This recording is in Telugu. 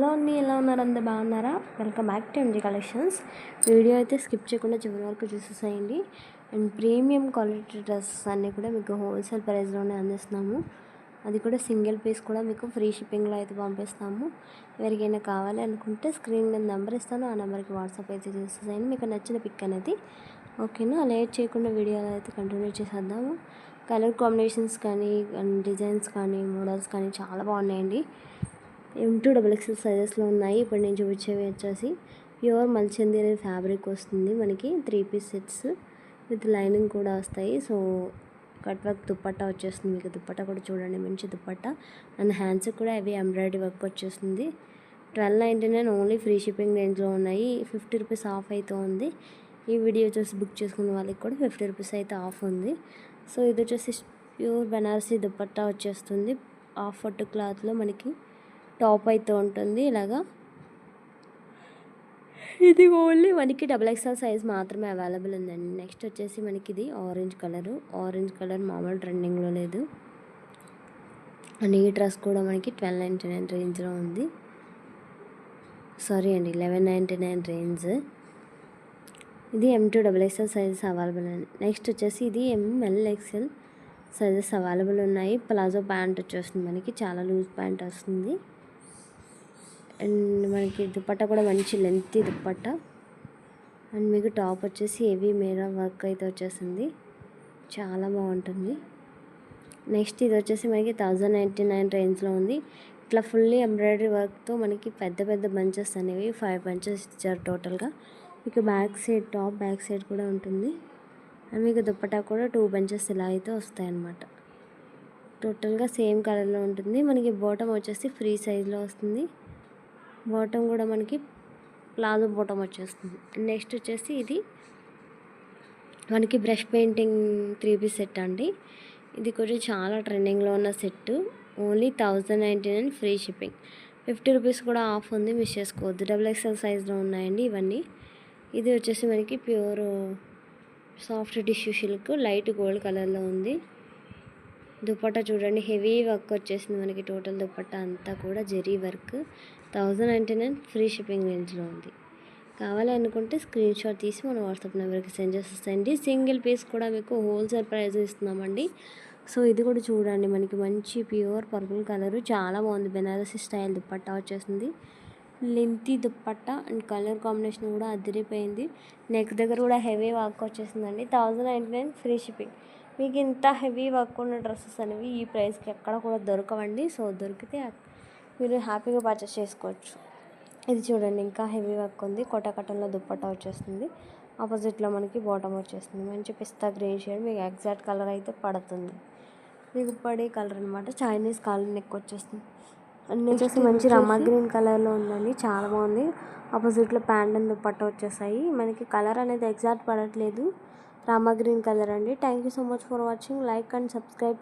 హలో అండి ఎలా ఉన్నారు? అందరు బాగున్నారా? Welcome back to MG collections video అయితే స్కిప్ చేయకుండా చివరి వరకు చూసేసేయండి. అండ్ ప్రీమియం క్వాలిటీ డ్రెస్సెస్ అన్నీ కూడా మీకు హోల్సేల్ ప్రైస్లోనే అందిస్తున్నాము అది కూడా సింగిల్ పీస్ కూడా మీకు ఫ్రీ షిప్పింగ్లో అయితే పంపిస్తాము. ఎవరికైనా కావాలి అనుకుంటే స్క్రీన్ మీద నెంబర్ ఇస్తాను. ఆ నెంబర్కి వాట్సాప్ అయితే చేసేసేయండి. మీకు నచ్చిన పిక్ అనేది. ఓకేనా లేట్ చేయకుండా వీడియోలో అయితే కంటిన్యూ చేసేద్దాము. కలర్ కాంబినేషన్స్ కానీ అండ్ డిజైన్స్ కానీ మోడల్స్ కానీ చాలా బాగున్నాయండి. ఎం టూ డబల్ ఎక్స్ఎల్ సైజెస్లో ఉన్నాయి. ఇప్పుడు నేను చూపించేవి వచ్చేసి ప్యూర్ మల్చింది అనే ఫ్యాబ్రిక్ వస్తుంది. మనకి three piece sets with lining కూడా వస్తాయి. సో కట్ వర్క్ దుప్పట్టా వచ్చేస్తుంది. మీకు దుప్పట్టా కూడా చూడండి. మంచి దుప్పట్టా. అండ్ హ్యాండ్స్కి కూడా అవి ఎంబ్రాయిడరీ వర్క్ వచ్చేస్తుంది. Twelve ninety nine only free shipping రేంజ్లో ఉన్నాయి. ఫిఫ్టీ రూపీస్ ఆఫ్ అయితే ఉంది. ఈ వీడియో చూసి బుక్ చేసుకున్న వాళ్ళకి కూడా ఫిఫ్టీ రూపీస్ అయితే ఆఫ్ ఉంది. సో ఇది వచ్చేసి ప్యూర్ బెనారసీ దుప్పట్టా వచ్చేస్తుంది. ఆఫ్ ఫొట్టు క్లాత్లో మనకి టాప్ అయితే ఉంటుంది ఇలాగా. ఇది ఓన్లీ మనకి డబల్ ఎక్స్ఎల్ సైజ్ మాత్రమే అవైలబుల్ ఉందండి. నెక్స్ట్ వచ్చేసి మనకి ఇది ఆరెంజ్ కలర్. ఆరెంజ్ కలర్ మామూలు ట్రెండింగ్లో లేదు. అండ్ ఈ డ్రెస్ కూడా మనకి ట్వెల్వ్ నైంటీ నైన్ రేంజ్లో ఉంది. సారీ అండి లెవెన్ నైంటీ నైన్ రేంజ్. ఇది M two double XL sizes available అండి. నెక్స్ట్ వచ్చేసి ఇది M L XL sizes available ఉన్నాయి. ప్లాజో ప్యాంట్ వచ్చేస్తుంది మనకి. చాలా లూజ్ ప్యాంట్ వస్తుంది. అండ్ మనకి దుప్పట్టా కూడా మంచి లెంత్ దుప్పట్ట. అండ్ మీకు టాప్ వచ్చేసి హెవీ మేరా వర్క్ అయితే వచ్చేసింది. చాలా బాగుంటుంది. నెక్స్ట్ ఇది వచ్చేసి మనకి థౌజండ్ నైంటీ నైన్ రేంజ్లో ఉంది. ఇట్లా ఫుల్లీ ఎంబ్రాయిడరీ వర్క్తో మనకి పెద్ద పెద్ద బంచెస్ అనేవి ఫైవ్ బంచెస్ ఇచ్చారు టోటల్గా మీకు back side top back side కూడా ఉంటుంది. అండ్ మీకు దుప్పటా కూడా టూ బంచెస్ ఇలా అయితే వస్తాయన్నమాట. టోటల్గా సేమ్ కలర్లో ఉంటుంది. మనకి బాటమ్ వచ్చేసి ఫ్రీ సైజ్లో వస్తుంది. బాటమ్ కూడా మనకి ప్లాజో బాటమ్ వచ్చేస్తుంది. నెక్స్ట్ వచ్చేసి ఇది మనకి brush painting three piece set అండి. ఇది కొంచెం చాలా ట్రెండింగ్లో ఉన్న set. Only thousand ninety nine free shipping. Fifty rupees కూడా ఆఫ్ ఉంది మిస్ చేసుకోవద్దు. డబుల్ ఎక్స్ఎల్ సైజ్లో ఉన్నాయండి ఇవన్నీ. ఇది వచ్చేసి మనకి pure soft tissue silk light gold కలర్లో ఉంది. దుపట్టా చూడండి హెవీ వర్క్ వచ్చేసింది మనకి. టోటల్ దుపట్టా అంతా కూడా zari work. Thousand ninety nine free shipping రేంజ్లో ఉంది. కావాలి అనుకుంటే స్క్రీన్ షాట్ తీసి మన వాట్సాప్ నెంబర్కి సెండ్ చేసేసండి సింగిల్ పీస్ కూడా మీకు హోల్సేల్ ప్రైస్ ఇస్తున్నామండి. సో ఇది కూడా చూడండి మనకి మంచి ప్యూర్ పర్పుల్ కలర్. చాలా బాగుంది. బెనారసి స్టైల్ దుప్పట్టా వచ్చేసింది. Lengthy dupatta and colour combination కూడా అదిరిపోయింది. నెక్ దగ్గర కూడా హెవీ వర్క్ వచ్చేసిందండి. Thousand ninety nine free shipping. మీకు ఇంత హెవీ వర్క్ ఉన్న డ్రెస్సెస్ అనేవి ఈ ప్రైస్కి ఎక్కడ కూడా దొరకవండి. సో దొరికితే మీరు హ్యాపీగా పర్చేస్ చేసుకోవచ్చు. ఇది చూడండి ఇంకా హెవీ వర్క్ ఉంది. కొట్టకట్టంలో దుప్పట్టా వచ్చేస్తుంది. ఆపోజిట్లో మనకి బాటమ్ వచ్చేస్తుంది. మంచి పిస్తా గ్రీన్ షేడ్. మీకు ఎగ్జాక్ట్ కలర్ అయితే పడుతుంది. మీకు పడే కలర్ అనమాట చైనీస్ కాలర్ నెక్ వచ్చేస్తుంది. అన్నీ వచ్చేసి మంచి రమ్మ గ్రీన్ కలర్లో ఉందండి. చాలా బాగుంది. ఆపోజిట్లో ప్యాంట్ అండ్ దుప్పట్ట వచ్చేసాయి. మనకి కలర్ అనేది ఎగ్జాక్ట్ పడట్లేదు. రామా గ్రీన్ కలర్ అండి. Thank you so much for watching like and subscribe